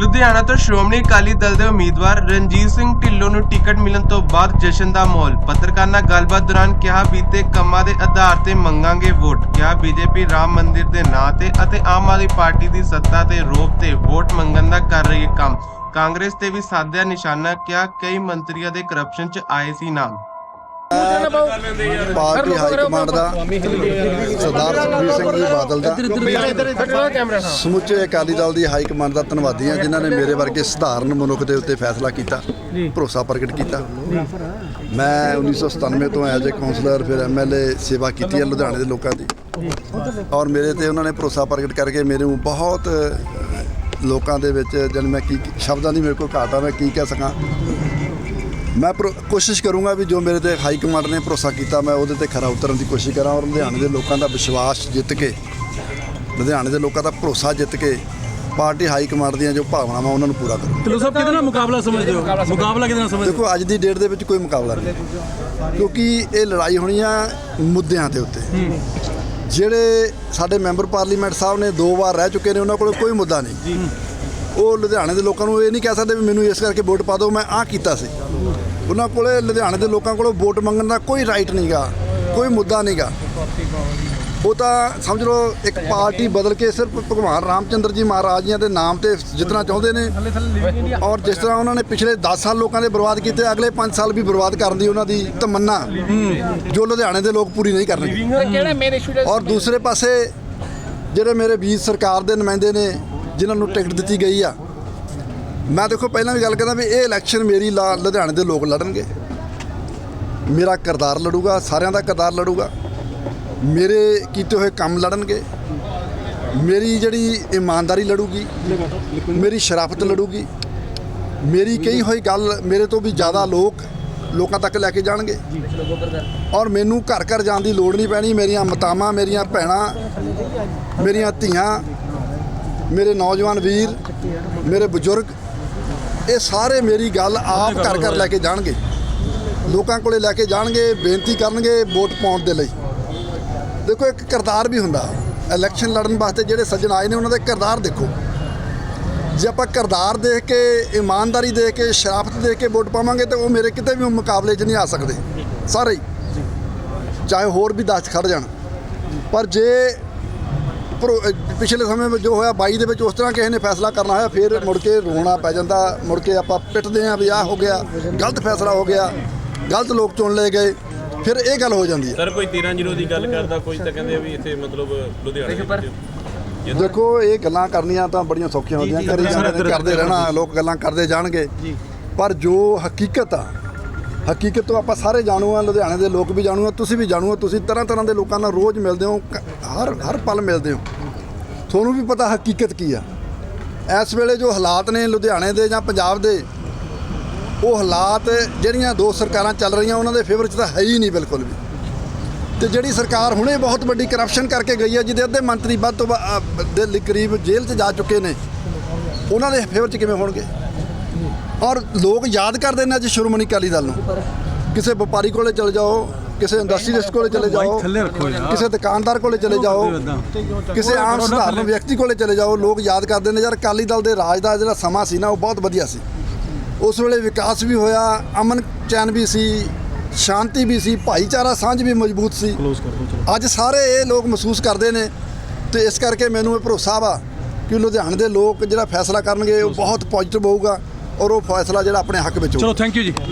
ਲੁਧਿਆਣਾ ਤੋਂ ਸ਼੍ਰੋਮਣੀ ਅਕਾਲੀ ਦਲ ਦੇ ਉਮੀਦਵਾਰ ਰਣਜੀਤ ਸਿੰਘ ਢਿੱਲੋਂ ਨੂੰ ਟਿਕਟ ਮਿਲਣ ਤੋਂ ਬਾਅਦ ਜਸ਼ਨ ਦਾ ਮਾਹੌਲ। ਪੱਤਰਕਾਰ ਨਾਲ ਗੱਲਬਾਤ ਦੌਰਾਨ ਕਿਹਾ, ਬੀਤੇ ਕੰਮਾਂ ਦੇ ਆਧਾਰ ਤੇ ਮੰਗਾਂਗੇ ਵੋਟ। ਕਿਹਾ, ਬੀਜੇਪੀ ਰਾਮ ਮੰਦਿਰ ਦੇ ਨਾਂ ਤੇ ਅਤੇ ਆਮ ਆਦਮੀ ਪਾਰਟੀ ਦੀ ਸੱਤਾ ਤੇ ਰੋਪ ਤੇ ਵੋਟ ਮੰਗਣ ਦਾ ਕਰ ਰਹੀ ਹੈ ਕੰਮ। ਕਾਂਗਰਸ ਤੇ ਵੀ ਸਾਧਿਆ ਨਿਸ਼ਾਨਾ ਕਿਹਾ, ਕਈ ਮੰਤਰੀਆਂ ਦੇ ਕਰਪਸ਼ਨ 'ਚ ਆਏ ਸੀ ਨਾਮ। ਪਾਰਟੀ ਹਾਈ ਕਮਾਂਡ ਦਾ ਸਰਦਾਰ ਸੁਖਬੀਰ ਸਿੰਘ ਜੀ ਬਾਦਲ ਦਾ। ਸਮੁੱਚੇ ਅਕਾਲੀ ਦਲ ਦੀ ਹਾਈ ਕਮਾਂਡ ਦਾ ਧੰਨਵਾਦੀ ਹਾਂ ਜਿਨ੍ਹਾਂ ਨੇ ਮੇਰੇ ਵਰਗੇ ਸਧਾਰਨ ਮਨੁੱਖ ਦੇ ਉੱਤੇ ਫੈਸਲਾ ਕੀਤਾ ਭਰੋਸਾ ਪ੍ਰਗਟ ਕੀਤਾ। ਮੈਂ 1997 ਤੋਂ ਐਜ਼ ਅ ਕਾਉਂਸਲਰ ਫਿਰ ਐਮਐਲਏ ਸੇਵਾ ਕੀਤੀ ਹੈ ਲੁਧਿਆਣੇ ਦੇ ਲੋਕਾਂ ਦੀ। ਔਰ ਮੇਰੇ ਤੇ ਉਹਨਾਂ ਨੇ ਭਰੋਸਾ ਪ੍ਰਗਟ ਕਰਕੇ ਮੈਨੂੰ ਬਹੁਤ ਅ, ਲੋਕਾਂ ਦੇ ਵਿੱਚ ਜਦ ਮੈਂ ਕੀ ਸ਼ਬਦਾਂ ਦੀ ਮੇਰੇ ਕੋਲ ਘਾਟ ਆ ਮੈਂ ਕੀ ਕਹਿ ਸਕਾਂ। ਮੈਂ ਕੋਸ਼ਿਸ਼ ਕਰੂੰਗਾ ਵੀ ਜੋ ਮੇਰੇ ਤੇ ਹਾਈ ਕਮਾਂਡ ਨੇ ਭਰੋਸਾ ਕੀਤਾ ਮੈਂ ਉਹਦੇ ਤੇ ਖਰਾ ਉਤਰਨ ਦੀ ਕੋਸ਼ਿਸ਼ ਕਰਾਂ ਔਰ ਲੁਧਿਆਣੇ ਦੇ ਲੋਕਾਂ ਦਾ ਵਿਸ਼ਵਾਸ ਜਿੱਤ ਕੇ ਲੁਧਿਆਣੇ ਦੇ ਲੋਕਾਂ ਦਾ ਭਰੋਸਾ ਜਿੱਤ ਕੇ ਪਾਰਟੀ ਹਾਈ ਕਮਾਂਡ ਦੀਆਂ ਜੋ ਭਾਵਨਾਵਾਂ ਉਹਨਾਂ ਨੂੰ ਪੂਰਾ ਕਰਾਂ। ਢਿੱਲੋਂ ਸਾਹਿਬ ਕਿਹਦੇ ਨਾਲ ਮੁਕਾਬਲਾ ਸਮਝਦੇ ਹੋ? ਮੁਕਾਬਲਾ ਕਿਹਦੇ ਨਾਲ ਸਮਝਦੇ ਹੋ ਦੇਖੋ ਅੱਜ ਦੀ ਡੇਟ ਦੇ ਵਿੱਚ ਕੋਈ ਮੁਕਾਬਲਾ ਨਹੀਂ। ਕਿਉਂਕਿ ਇਹ ਲੜਾਈ ਹੋਣੀ ਆ ਮੁੱਦਿਆਂ ਦੇ ਉੱਤੇ। ਜਿਹੜੇ ਸਾਡੇ ਮੈਂਬਰ ਪਾਰਲੀਮੈਂਟ ਸਾਹਿਬ ਨੇ ਦੋ ਵਾਰ ਰਹਿ ਚੁੱਕੇ ਨੇ ਉਹਨਾਂ ਕੋਲ ਕੋਈ ਮੁੱਦਾ ਨਹੀਂ। ਉਹ ਲੁਧਿਆਣੇ ਦੇ ਲੋਕਾਂ ਨੂੰ ਇਹ ਨਹੀਂ ਕਹਿ ਸਕਦੇ ਵੀ ਮੈਨੂੰ ਇਸ ਕਰਕੇ ਵੋਟ ਪਾ ਦਿਓ ਮੈਂ ਆਹ ਕੀਤਾ ਸੀ। ਉਹਨਾਂ ਕੋਲੇ ਲੁਧਿਆਣੇ ਦੇ ਲੋਕਾਂ ਕੋਲੋਂ ਵੋਟ ਮੰਗਣ ਦਾ ਕੋਈ ਰਾਈਟ ਨਹੀਂਗਾ ਕੋਈ ਮੁੱਦਾ ਨਹੀਂਗਾ ਉਹ ਤਾਂ ਸਮਝ ਲਓ ਇੱਕ ਪਾਰਟੀ ਬਦਲ ਕੇ ਸਿਰਫ ਭਗਵਾਨ ਰਾਮਚੰਦਰ ਜੀ ਮਹਾਰਾਜ ਜੀਆਂ ਦੇ ਨਾਮ ਤੇ ਜਿੱਤਣਾ ਚਾਹੁੰਦੇ ਨੇ ਔਰ ਜਿਸ ਤਰ੍ਹਾਂ ਉਹਨਾਂ ਨੇ ਪਿਛਲੇ 10 ਸਾਲ ਲੋਕਾਂ ਦੇ ਬਰਬਾਦ ਕੀਤੇ ਅਗਲੇ 5 ਸਾਲ ਵੀ ਬਰਬਾਦ ਕਰਨ ਦੀ ਉਹਨਾਂ ਦੀ ਤਮੰਨਾ ਜੋ ਲੁਧਿਆਣੇ ਦੇ ਲੋਕ ਪੂਰੀ ਨਹੀਂ ਕਰਨਗੇ। ਔਰ ਦੂਸਰੇ ਪਾਸੇ ਜਿਹੜੇ ਮੇਰੇ ਵੀਰ ਸਰਕਾਰ ਦੇ ਨੁਮਾਇੰਦੇ ਨੇ ਜਿਨ੍ਹਾਂ ਨੂੰ ਟਿਕਟ ਦਿੱਤੀ ਗਈ ਆ। ਮੈਂ ਦੇਖੋ, ਪਹਿਲਾਂ ਵੀ ਗੱਲ ਕਰਦਾ ਵੀ ਇਹ ਇਲੈਕਸ਼ਨ ਮੇਰੀ ਲਾ- ਲੁਧਿਆਣੇ ਦੇ ਲੋਕ ਲੜਨਗੇ। ਮੇਰਾ ਕਿਰਦਾਰ ਲੜੂਗਾ, ਸਾਰਿਆਂ ਦਾ ਕਿਰਦਾਰ ਲੜੂਗਾ। ਮੇਰੇ ਕੀਤੇ ਹੋਏ ਕੰਮ ਲੜਨਗੇ। ਮੇਰੀ ਜਿਹੜੀ ਇਮਾਨਦਾਰੀ ਲੜੂਗੀ, ਮੇਰੀ ਸ਼ਰਾਫਤ ਲੜੂਗੀ। ਮੇਰੀ ਕਹੀ ਹੋਈ ਗੱਲ ਮੇਰੇ ਤੋਂ ਵੀ ਜ਼ਿਆਦਾ ਲੋਕ ਲੋਕਾਂ ਤੱਕ ਲੈ ਕੇ ਜਾਣਗੇ। ਔਰ ਮੈਨੂੰ ਘਰ ਘਰ ਜਾਣ ਦੀ ਲੋੜ ਨਹੀਂ ਪੈਣੀ। ਮੇਰੀਆਂ ਮਤਾਵਾਂ, ਮੇਰੀਆਂ ਭੈਣਾਂ, ਮੇਰੀਆਂ ਧੀਆਂ ਮੇਰੇ ਨੌਜਵਾਨ ਵੀਰ, ਮੇਰੇ ਬਜ਼ੁਰਗ, ਇਹ ਸਾਰੇ ਮੇਰੀ ਗੱਲ ਆਪ ਘਰ ਘਰ ਲੈ ਕੇ ਜਾਣਗੇ। ਲੋਕਾਂ ਕੋਲੇ ਲੈ ਕੇ ਜਾਣਗੇ, ਬੇਨਤੀ ਕਰਨਗੇ ਵੋਟ ਪਾਉਣ ਦੇ ਲਈ। ਦੇਖੋ, ਇੱਕ ਕਿਰਦਾਰ ਵੀ ਹੁੰਦਾ। ਇਲੈਕਸ਼ਨ ਲੜਨ ਵਾਸਤੇ ਜਿਹੜੇ ਸੱਜਣ ਆਏ ਨੇ, ਉਹਨਾਂ ਦੇ ਕਿਰਦਾਰ ਦੇਖੋ। ਜੇ ਆਪਾਂ ਕਿਰਦਾਰ ਦੇਖ ਕੇ, ਇਮਾਨਦਾਰੀ ਦੇਖ ਕੇ, ਸ਼ਰਾਫਤ ਦੇਖ ਕੇ ਵੋਟ ਪਾਵਾਂਗੇ, ਤਾਂ ਉਹ ਮੇਰੇ ਕਿਤੇ ਵੀ ਮੁਕਾਬਲੇ 'ਚ ਨਹੀਂ ਆ ਸਕਦੇ। ਸਾਰੇ ਹੀ। ਚਾਹੇ ਹੋਰ ਵੀ 10 ਖੜ ਜਾਣ। ਪਰ ਜੇ ਪਿਛਲੇ ਸਮੇਂ ਵਿੱਚ ਜੋ ਹੋਇਆ 22 ਦੇ ਵਿੱਚ ਉਸ ਤਰ੍ਹਾਂ ਕਿਸੇ ਨੇ ਫੈਸਲਾ ਕਰਨਾ ਹੋਇਆ ਫਿਰ ਮੁੜ ਕੇ ਰੋਣਾ ਪੈ ਜਾਂਦਾ ਮੁੜ ਕੇ ਆਪਾਂ ਪਿੱਟਦੇ ਆਂ ਵੀ ਆਹ ਹੋ ਗਿਆ ਗਲਤ ਫੈਸਲਾ ਹੋ ਗਿਆ ਗਲਤ ਲੋਕ ਚੁਣ ਲਏ ਗਏ ਫਿਰ ਇਹ ਗੱਲ ਹੋ ਜਾਂਦੀ ਹੈ। ਸਰ ਕੋਈ 13 ਜ਼ੀਰੋ ਦੀ ਗੱਲ ਕਰਦਾ ਕੋਈ ਤਾਂ ਕਹਿੰਦੇ ਵੀ ਇੱਥੇ ਮਤਲਬ ਲੁਧਿਆਣੇ ਦੇ ਵਿੱਚ। ਦੇਖੋ ਇਹ ਗੱਲਾਂ ਕਰਨੀਆਂ ਤਾਂ ਬੜੀਆਂ ਸੌਖੀਆਂ ਹੁੰਦੀਆਂ ਕਰੀ ਜਾਂਦੇ ਨੇ ਕਰਦੇ ਰਹਿਣਾ ਲੋਕ ਗੱਲਾਂ ਕਰਦੇ ਜਾਣਗੇ। ਪਰ ਜੋ ਹਕੀਕਤ ਆ ਹਕੀਕਤ ਤੋਂ ਆਪਾਂ ਸਾਰੇ ਜਾਣੂ ਆ ਲੁਧਿਆਣੇ ਦੇ ਲੋਕ ਵੀ ਜਾਣੂ ਆ ਤੁਸੀਂ ਵੀ ਜਾਣੂ ਆ ਤੁਸੀਂ ਤਰ੍ਹਾਂ ਤਰ੍ਹਾਂ ਦੇ ਲੋਕਾਂ ਨਾਲ ਰੋਜ਼ ਮਿਲਦੇ ਹੋ ਹਰ ਹਰ ਪਲ ਮਿਲਦੇ ਹੋ। ਤੁਹਾਨੂੰ ਵੀ ਪਤਾ ਹਕੀਕਤ ਕੀ ਆ। ਇਸ ਵੇਲੇ ਜੋ ਹਾਲਾਤ ਨੇ ਲੁਧਿਆਣੇ ਦੇ ਜਾਂ ਪੰਜਾਬ ਦੇ ਉਹ ਹਾਲਾਤ ਜਿਹੜੀਆਂ ਦੋ ਸਰਕਾਰਾਂ ਚੱਲ ਰਹੀਆਂ ਉਹਨਾਂ ਦੇ ਫੇਵਰ 'ਚ ਤਾਂ ਹੈ ਹੀ ਨਹੀਂ ਬਿਲਕੁਲ ਵੀ। ਤੇ ਜਿਹੜੀ ਸਰਕਾਰ ਹੁਣੇ ਬਹੁਤ ਵੱਡੀ ਕਰਪਸ਼ਨ ਕਰਕੇ ਗਈ ਹੈ ਜਿਹਦੇ ਅੱਧੇ ਮੰਤਰੀ ਵੱਧ ਤੋਂ ਵੱਧ, ਅ, ਦੇ ਕਰੀਬ ਜੇਲ੍ਹ 'ਚ ਜਾ ਚੁੱਕੇ ਨੇ ਉਹਨਾਂ ਦੇ ਫੇਵਰ 'ਚ ਕਿਵੇਂ ਹੋਣਗੇ? ਔਰ ਲੋਕ ਯਾਦ ਕਰਦੇ ਨੇ ਅੱਜ ਸ਼੍ਰੋਮਣੀ ਅਕਾਲੀ ਦਲ ਨੂੰ। ਕਿਸੇ ਵਪਾਰੀ ਕੋਲੇ ਚਲੇ ਜਾਓ ਕਿਸੇ ਇੰਡਸਟਰੀਲਿਸਟ ਕੋਲੇ ਚਲੇ ਜਾਓ। ਕਿਸੇ ਦੁਕਾਨਦਾਰ ਕੋਲੇ ਚਲੇ ਜਾਓ। ਕਿਸੇ ਆਮ ਸਧਾਰਨ ਵਿਅਕਤੀ ਕੋਲੇ ਚਲੇ ਜਾਓ ਲੋਕ ਯਾਦ ਕਰਦੇ ਨੇ ਯਾਰ ਅਕਾਲੀ ਦਲ ਦੇ ਰਾਜ ਦਾ ਜਿਹੜਾ ਸਮਾਂ ਸੀ ਨਾ ਉਹ ਬਹੁਤ ਵਧੀਆ ਸੀ। ਉਸ ਵੇਲੇ ਵਿਕਾਸ ਵੀ ਹੋਇਆ ਅਮਨ ਚੈਨ ਵੀ ਸੀ ਸ਼ਾਂਤੀ ਵੀ ਸੀ ਭਾਈਚਾਰਾ ਸਾਂਝ ਵੀ ਮਜ਼ਬੂਤ ਸੀ। ਅੱਜ ਸਾਰੇ ਇਹ ਲੋਕ ਮਹਿਸੂਸ ਕਰਦੇ ਨੇ ਤੇ ਇਸ ਕਰਕੇ ਮੈਨੂੰ ਇਹ ਭਰੋਸਾ ਵਾ ਕਿ ਲੁਧਿਆਣੇ ਦੇ ਲੋਕ ਜਿਹੜਾ ਫੈਸਲਾ ਕਰਨਗੇ ਉਹ ਬਹੁਤ ਪੋਜ਼ਿਟਿਵ ਹੋਊਗਾ। ਔਰ ਉਹ ਫੈਸਲਾ ਜਿਹੜਾ ਆਪਣੇ ਹੱਕ ਵਿੱਚ ਹੋਊਗਾ। ਚਲੋ ਥੈਂਕ ਯੂ ਜੀ।